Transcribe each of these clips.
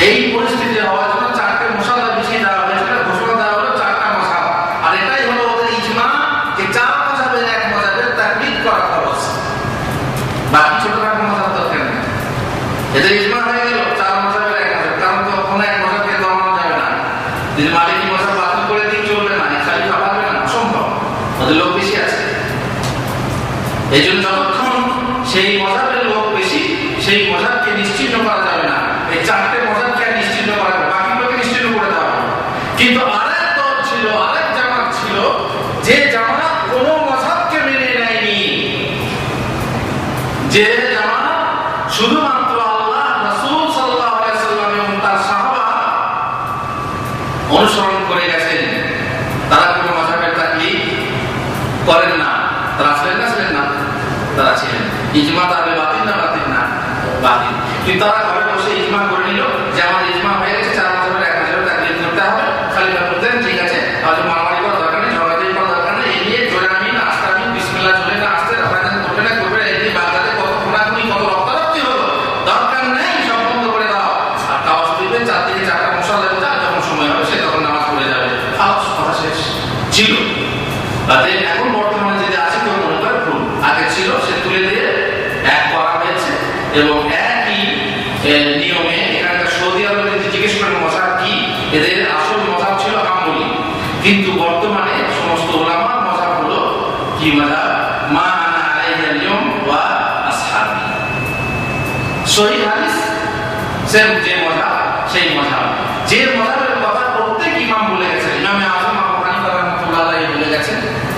এই পরিস্থিতিতে হওয়ার ইজমা তাহলে বাতিল না বাতিল না? বাতিল। কিন্তু তারা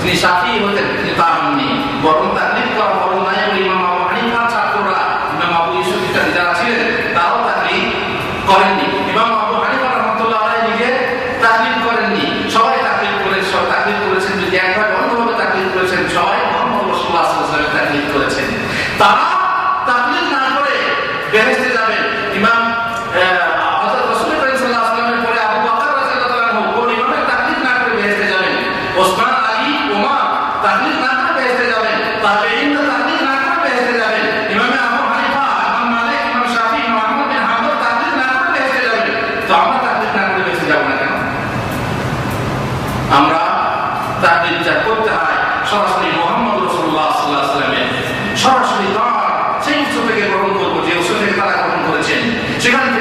তিনি সাফি হতেন কিন্তু তা বরং তার llegan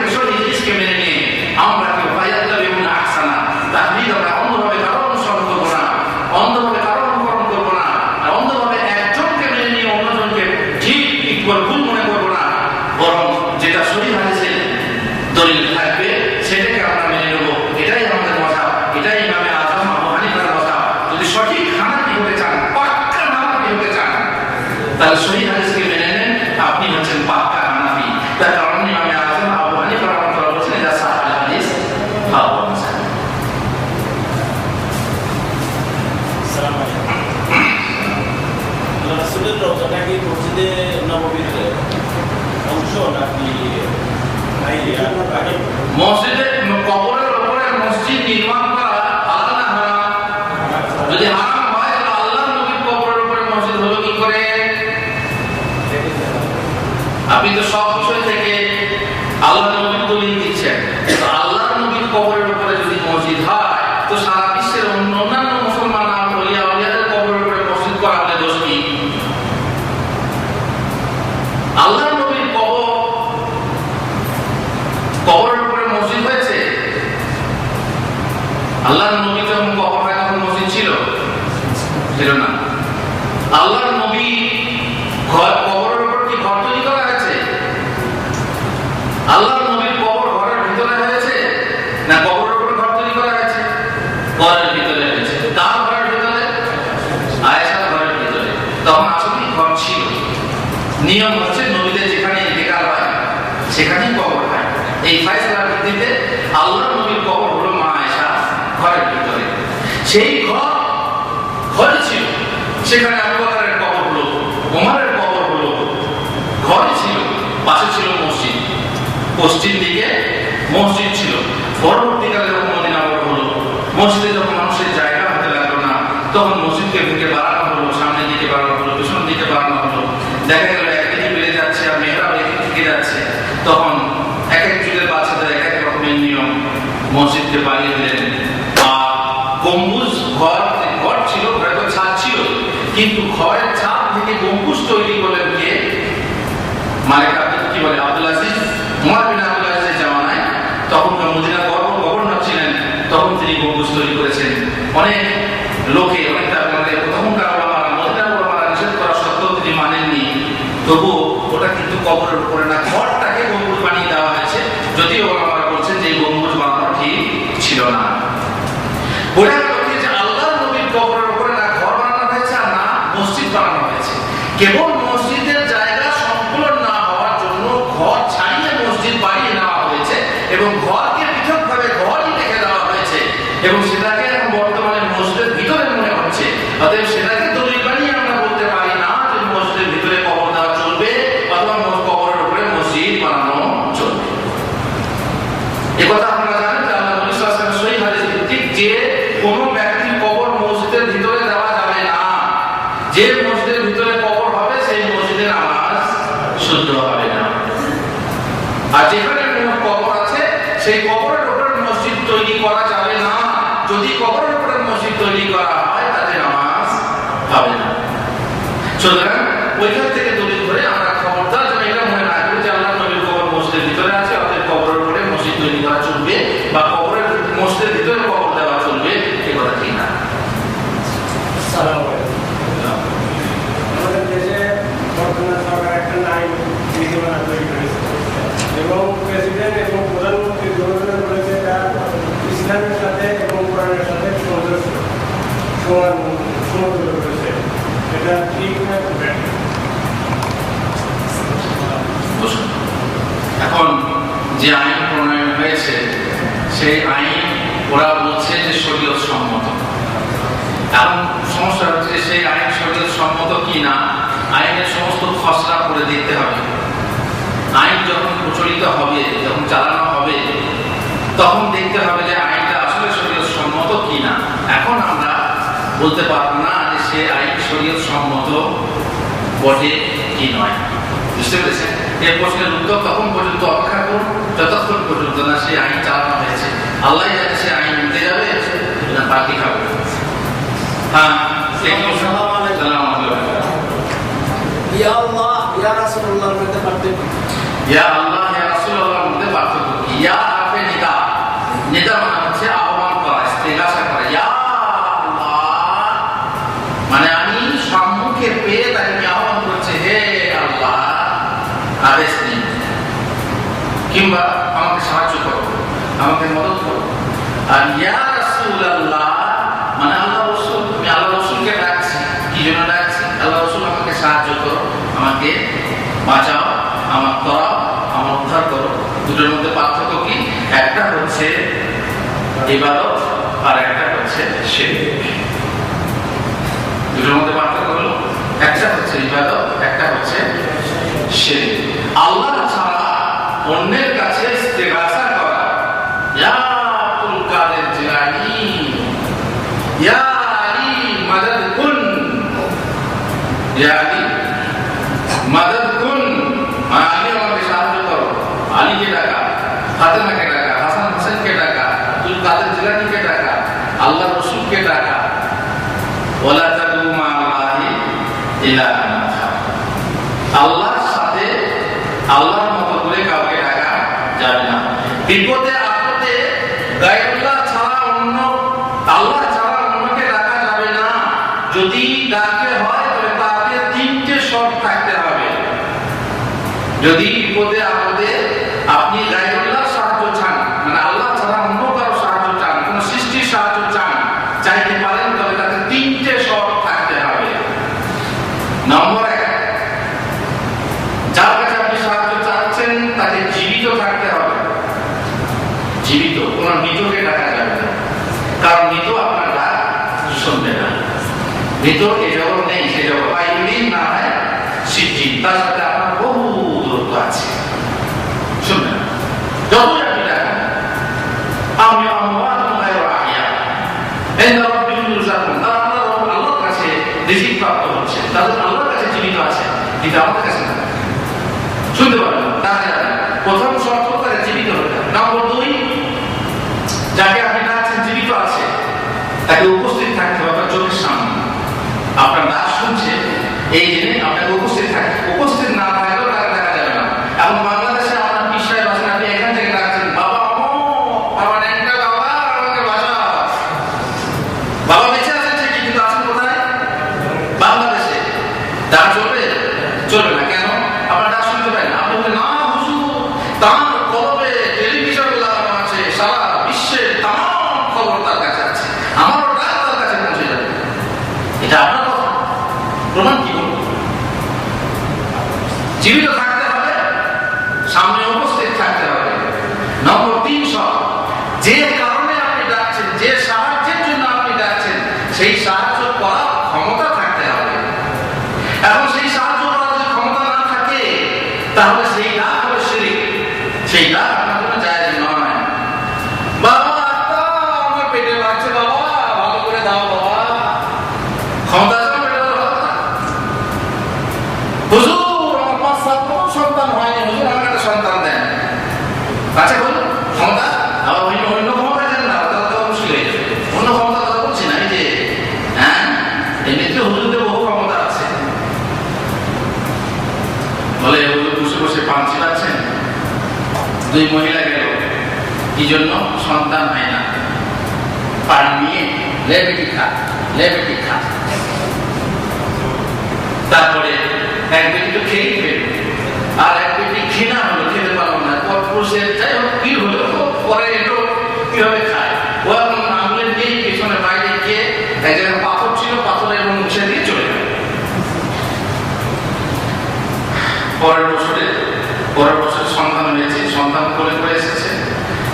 আপনি তো সব বিষয় থেকে আল্লাহ নবীর দলিল দিচ্ছেন। আল্লাহ নবীর কবরের উপরে যদি মসজিদ হয়, তো সারা বিশ্বের অন্য অন্যান্য মুসলমান আলিয়া কবরের উপরে মসজিদ করা হলে দোষ কি? আল্লাহ নবীর কবর কবরের উপরে মসজিদ হয়েছে? আল্লাহ নবী যখন কবর হয় তখন মসজিদ ছিল? ছিল না। আল্লাহ নবী ঘর নিয়ম হচ্ছে নবীদের যেখানে ইন্তেকাল হয়, সেখানেই কবর হয়। এই ফাইসলার ভিত্তিতে আল্লাহ নবীর কবর হলো মা আয়সা ঘরের ভিতরে। সেই ঘর ঘর ছিল। সেখানে আবু বকরের কবর হলো ওমরের কবর হলো। ঘর ছিল, পাশে ছিল মসজিদ। পশ্চিম দিকে মসজিদ ছিল। পরবর্তীকালে মদিনা হলো। মসজিদের মসজিদকে বানিয়ে দিলেন। আর গম্বুজ ঘর ঘর ছিল ঘরে তো ছাদ ছিল। কিন্তু ঘরের ছাদ থেকে গম্বুজ তৈরি করলেন কে? মালিক আব্দুল কি বলে আব্দুল আজিজ উমর বিন আব্দুল আজিজের জামানায় তখন মদিনা গভর্নর গভর্নর ছিলেন তখন তিনি গম্বুজ তৈরি করেছেন অনেক লোকে অনেক তার মানে তখনকার ওলামারা মদিনা ওলামারা নিষেধ করা সত্ত্বেও তিনি মানেননি তবু ওটা কিন্তু কবরের উপরে না ঘরটাকে গম্বুজ বানিয়ে দেওয়া হয়েছে যদিও ওলামারা বলছেন যে এই গম্বুজ বানানো ঠিক ছিল না বোঝা গেল যে আল্লাহ নবীর কবরের উপরে না ঘর বানানো হয়েছে আর না মসজিদ বানানো হয়েছে। কেবল সেই আইন, ওরা বলছে যে শরীয়ত সম্মত। এখন সমস্যা হচ্ছে সেই আইন শরীয়ত সম্মত কি না, আইনের সমস্ত খসড়া করে দেখতে হবে। আইন যখন প্রচলিত হবে, যখন চালানো হবে, তখন দেখতে হবে যে আইনটা আসলে শরীয়ত সম্মত কি না। এখন আমরা বলতে পারব না যে সে আইন শরীয়ত সম্মত বটে কি নয়। বুঝতে পেরেছেন? এই প্রশ্নের উত্তর তখন পর্যন্ত অপেক্ষা করুন, যতক্ষণ পর্যন্ত না সে আইন চালানো হয়েছে। আল্লাহ যাতে সে আইন নিতে যাবে না পাখি খাবে? হ্যাঁ। ইয়া আল্লাহ ইয়া রাসূলুল্লাহ বলতে পারতেন। ইয়া আল্লাহ ইয়া রাসূলুল্লাহর মধ্যে পার্থক্য কি ইয়া হারফে নিদা নিদা মানে হচ্ছে আহ্বান করা ইস্তেগাসা করা ইয়া আল্লাহ মানে আমি সম্মুখে পেয়ে তাকে আমি আহ্বান করছি হে আল্লাহ আদেশ দিন কিংবা আমাকে সাহায্য করো আমাকে মদত করো মানে বাঁচাও পার্থক্য কি? একটা হচ্ছে ইবাদত, আর একটা হচ্ছে শিরক। দুটোর মধ্যে পার্থক্য একটা হচ্ছে ইবাদত, একটা হচ্ছে শিরক। আল্লাহ ছাড়া অন্যের কাছে ইস্তেগাসা করা ইয়া আব্দুল কাদের জিলানী ইয়া আলী মাদাদ কুন ইয়া আলী মাদাদ কুন মা আলী আমাকে সাহায্য করো আলীকে ডাকা ফাতেমাকে ডাকা, হাসান হোসেনকে ডাকা, আব্দুল কাদের জিলানীকে ডাকা আল্লাহ রসুলকে ডাকা। ওলা তাদু মা আল্লাহি আখার। আল্লাহর সাথে আল্লাহর মতো করে কাউকে ডাকা যাবে না। বিপদে আপদে গায়বুল্লাহ ছাড়া অন্য, আল্লাহ ছাড়া অন্যকে ডাকা যাবে না। যদি ডাকে হয় তবে তাতে তিনটে শর্ত থাকতে হবে। যদি বিপদে আপদে আপনি গাইরুল্লাহ সাহায্য চান। মানে আল্লাহ ছাড়া অন্য কারও সাহায্য চান, কোন সৃষ্টির সাহায্য চান চাইতে পারেন, তবে তাতে তিনটে শর্ত থাকতে হবে। নম্বর এক, যার কাছে আপনি সাহায্য চাচ্ছেন, তাকে জীবিত থাকতে হবে। জীবিত, কোন মৃতকে দেখা যাবে না। কারণ মৃত আপনার ডাক শুনবে না। মৃত এ জগৎ নেই, সে জগৎ না হয় সিদ্ধি তার এই কি জন্য সন্তান হয় না? পান নিয়ে লেবেটি খা লেবেটি খা। তারপরে এক বেটি তো খেয়েই ফেলবে আর এক বেটি ঘৃণা হলো, খেতে পারব না। কর্পোষের যাই হোক, কি হলো? পরে এলো, কীভাবে খায়? ও এখন আঙুলের দিয়ে পিছনে বাইরে গিয়ে এক জায়গায় পাথর ছিল, পাথর এবং মুছে দিয়ে চলে গেল। পরের বছরে, পরের বছর সন্তান হয়েছে। সন্তান কোলে করে এসেছে।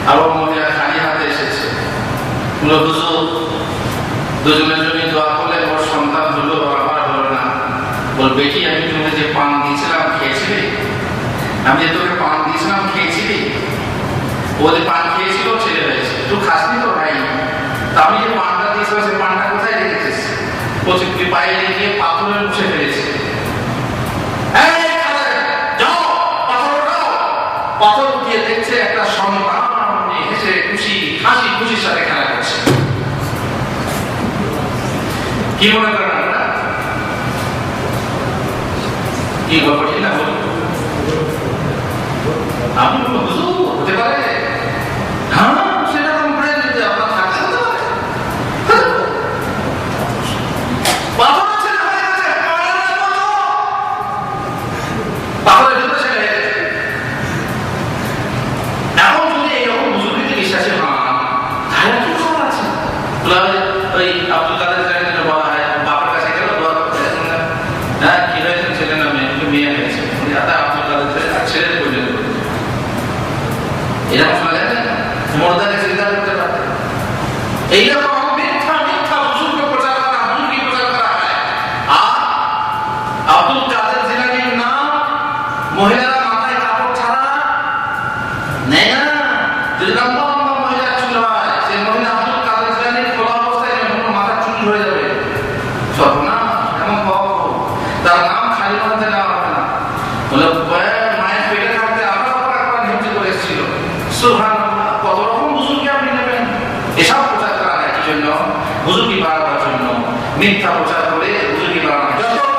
আবার মহিলা খালি হাতে এসেছে। হুজুর দুজনের জন্য দোয়া করলে ওর সন্তান হলো আমার হলো না। বল, বেটি, আমি তুমি যে পান দিয়েছিলাম, খেয়েছিলি? আমি যে তোকে পান দিয়েছিলাম, খেয়েছিলি? ও যে পান খেয়েছিল ছেড়ে হয়েছে তুই খাসনি তো ভাই? তা আমি যে পানটা দিয়েছিলাম, সে পানটা কোথায় রেখেছিস? ও তুই পায়ে রেখে পাথরের মুছে ফেলেছিস কি মনে করেন আপনারা? কি গল্পটি না বলুন। আমি জন্য হুজুরকে বাড়াবার জন্য মিথ্যা প্রচার করে হুজুরকে বাড়ানোর জন্য